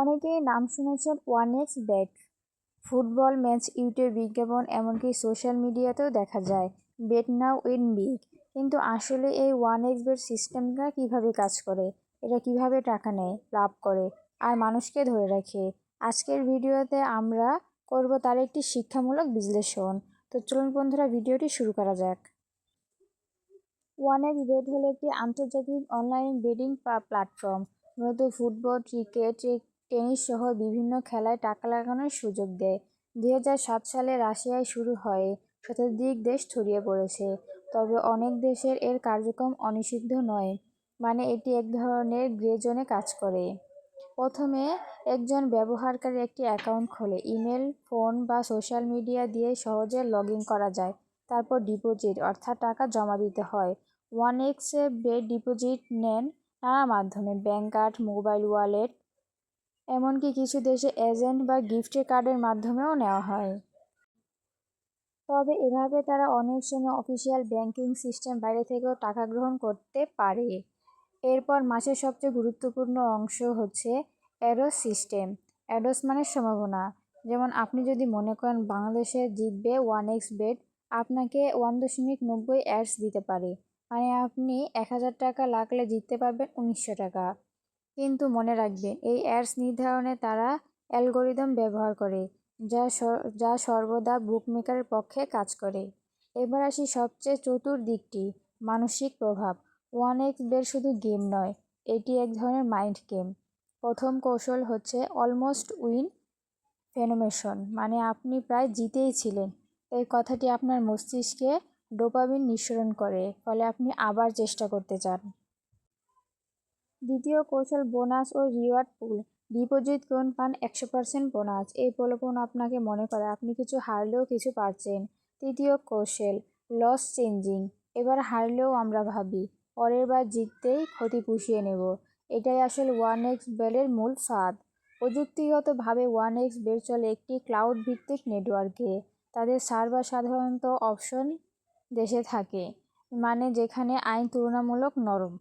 অনেকেই নাম শুনেছেন one X bet football match, YouTube বিজ্ঞাপন, এমনকি সোশ্যাল মিডিয়াতেও দেখা যায়। Bet now win big. কিন্তু আসলে এই ওয়ান এক্স বেট সিস্টেমটা কীভাবে কাজ করে? এটা কীভাবে টাকা নেয়, লাভ করে, আর মানুষকে ধরে রাখে? আজকের ভিডিওতে আমরা করব তার একটি শিক্ষামূলক বিশ্লেষণ। তো চলুন বন্ধুরা, ভিডিওটি শুরু করা যাক। ওয়ান এক্স বেট হলো একটি আন্তর্জাতিক অনলাইন বেটিং প্ল্যাটফর্ম মূলত ফুটবল, ক্রিকেট টেনিস সহ বিভিন্ন খেলায় টাকা লাগানোর সুযোগ দেয়। দু হাজার সাত সালে রাশিয়ায় শুরু হয়ে। শতাধিক দেশ ছড়িয়ে পড়েছে। তবে অনেক দেশের এর কার্যক্রম অনিষিদ্ধ নয়। মানে এটি এক ধরনের গ্রে জোনে কাজ করে। প্রথমে একজন ব্যবহারকারী একটি অ্যাকাউন্ট খোলে। ইমেল, ফোন বা সোশ্যাল মিডিয়া দিয়ে সহজে লগ করা যায়। তারপর ডিপোজিট, অর্থাৎ টাকা জমা দিতে হয়। ওয়ান এক্সে ডিপোজিট নেন নানা মাধ্যমে। ব্যাঙ্ক কার্ড, মোবাইল ওয়ালেট এমনকি কিছু দেশে এজেন্ট বা গিফটের কার্ডের মাধ্যমেও নেওয়া হয়। তবে এভাবে তারা অনেক সময় অফিসিয়াল ব্যাংকিং সিস্টেম বাইরে থেকেও টাকা গ্রহণ করতে পারে। এরপর মাসের সবচেয়ে গুরুত্বপূর্ণ অংশ হচ্ছে অ্যাডোস সিস্টেম। অ্যাডোস মানে সম্ভাবনা। যেমন আপনি যদি মনে করেন বাংলাদেশে জিতবে ওয়ান এক্স বেড, আপনাকে ওয়ান দশমিক নব্বই অ্যাডস দিতে পারে। মানে আপনি এক হাজার টাকা লাগলে জিততে পারবেন উনিশশো টাকা। কিন্তু মনে রাখবেন এই অ্যাডস নির্ধারণে তারা অ্যালগোরিদম ব্যবহার করে, যা যা সর্বদা বুকমেকারের পক্ষে কাজ করে। এবার আসি সবচেয়ে চতুর দিকটি, মানসিক প্রভাব। ওয়ান এক্স বের শুধু গেম নয়, এটি এক ধরনের মাইন্ড গেম। প্রথম কৌশল হচ্ছে অলমোস্ট উইন ফেনোমেশন মানে আপনি প্রায় জিতেই ছিলেন। এই কথাটি আপনার মস্তিষ্কে ডোপামিন নিঃসরণ করে, ফলে আপনি আবার চেষ্টা করতে চান। দ্বিতীয় কৌশল বোনাস ও রিওয়ার্ড পুল। ডিপোজিট করুন পান একশো পার্সেন্ট বোনাস? এই প্রলোভন আপনাকে মনে করে, আপনি কিছু হারলেও কিছু পাচ্ছেন তৃতীয় কৌশল, লস চেঞ্জিং। এবার হারলেও আমরা ভাবি, পরের বার জিততেই ক্ষতি পুষিয়ে নেব। এটাই আসলে ওয়ান এক্স বেলের মূল স্বাদ। প্রযুক্তিগতভাবে ওয়ান এক্স বেল চলে একটি ক্লাউড ভিত্তিক নেটওয়ার্কে। তাদের সার্ভার সাধারণত অপশন দেশে থাকে মানে যেখানে আইন তুলনামূলক নরম।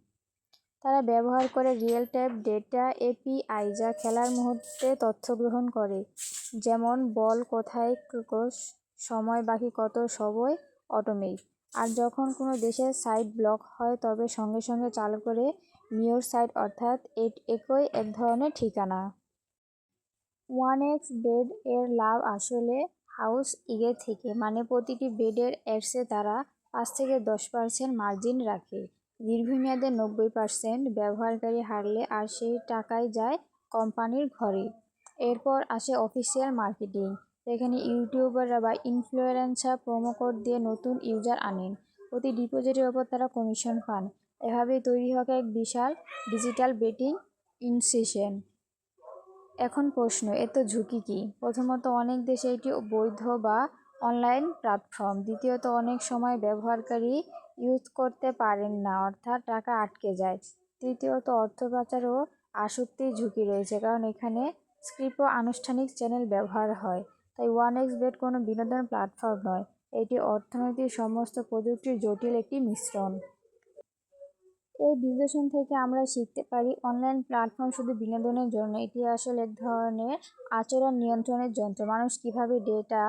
তারা ব্যবহার করে রিয়েল টাইম ডেটা এপিআই যা খেলার মুহূর্তে তথ্য গ্রহণ করে। যেমন, বল কোথায় সময়, বাকি কত, সবই অটোমেট আর যখন কোনো দেশের সাইট ব্লক হয়, তবে সঙ্গে সঙ্গে চালু করে মিওর সাইট অর্থাৎ একই এক ধরনের ঠিকানা। ওয়ান এক্স বেড এর লাভ আসলে হাউস ইগে থেকে মানে প্রতিটি বেডের অ্যাডসে তারা পাঁচ থেকে দশ পার্সেন্ট মার্জিন রাখে। দীর্ঘমেয়াদে নব্বই পার্সেন্ট ব্যবহারকারী হারলে আর সেই টাকাই যায় কোম্পানির ঘরে। এরপর আসে অফিসিয়াল মার্কেটিং যেখানে ইউটিউবাররা বা ইনফ্লুয়েন্সার প্রোমো কোড দিয়ে নতুন ইউজার আনেন। প্রতি ডিপোজিটের ওপর তারা কমিশন পান। এভাবেই তৈরি হয় এক বিশাল ডিজিটাল বেটিং ইনসেশন এখন প্রশ্ন এত ঝুঁকি কী? প্রথমত, অনেক দেশে এটি বৈধ বা অনলাইন প্ল্যাটফর্ম দ্বিতীয়ত, অনেক সময় ব্যবহারকারী ইউজ করতে পারেন না, অর্থাৎ টাকা আটকে যায়। তৃতীয়ত, অর্থ পাচার ও আসক্তির ঝুঁকি রয়েছে, কারণ এখানে স্ক্রিপ্ট ও আনুষ্ঠানিক চ্যানেল ব্যবহার হয়। তাই ওয়ান এক্স বেট কোনো বিনোদন প্ল্যাটফর্ম নয়, এটি অর্থনৈতিক সমস্ত প্রযুক্তির জটিল একটি মিশ্রণ। এই বিশ্লেষণ থেকে আমরা শিখতে পারি অনলাইন প্ল্যাটফর্ম শুধু বিনোদনের জন্য, এটি আসলে এক ধরনের আচরণ নিয়ন্ত্রণের যন্ত্র। মানুষ কীভাবে ডেটা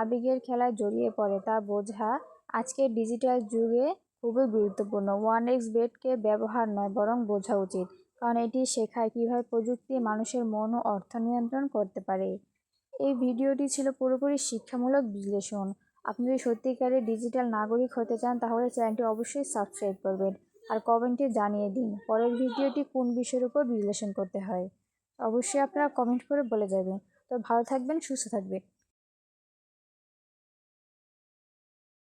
আবেগের খেলায় জড়িয়ে পড়ে তা বোঝা আজকের ডিজিটাল যুগে খুবই গুরুত্বপূর্ণ। ওয়ান এক্স বেডকে ব্যবহার নয়, বরং বোঝা উচিত, কারণ এটি শেখায় কীভাবে প্রযুক্তি মানুষের মন ও অর্থ নিয়ন্ত্রণ করতে পারে। এই ভিডিওটি ছিল পুরোপুরি শিক্ষামূলক বিশ্লেষণ। আপনি যদি সত্যিকারের ডিজিটাল নাগরিক হতে চান, তাহলে চ্যানেলটি অবশ্যই সাবস্ক্রাইব করবেন আর কমেন্টে জানিয়ে দিন, পরের ভিডিওটি কোন বিষয়ের উপর বিশ্লেষণ করতে হয়। অবশ্যই আপনারা কমেন্ট করে বলে যাবেন। তো ভালো থাকবেন, সুস্থ থাকবেন।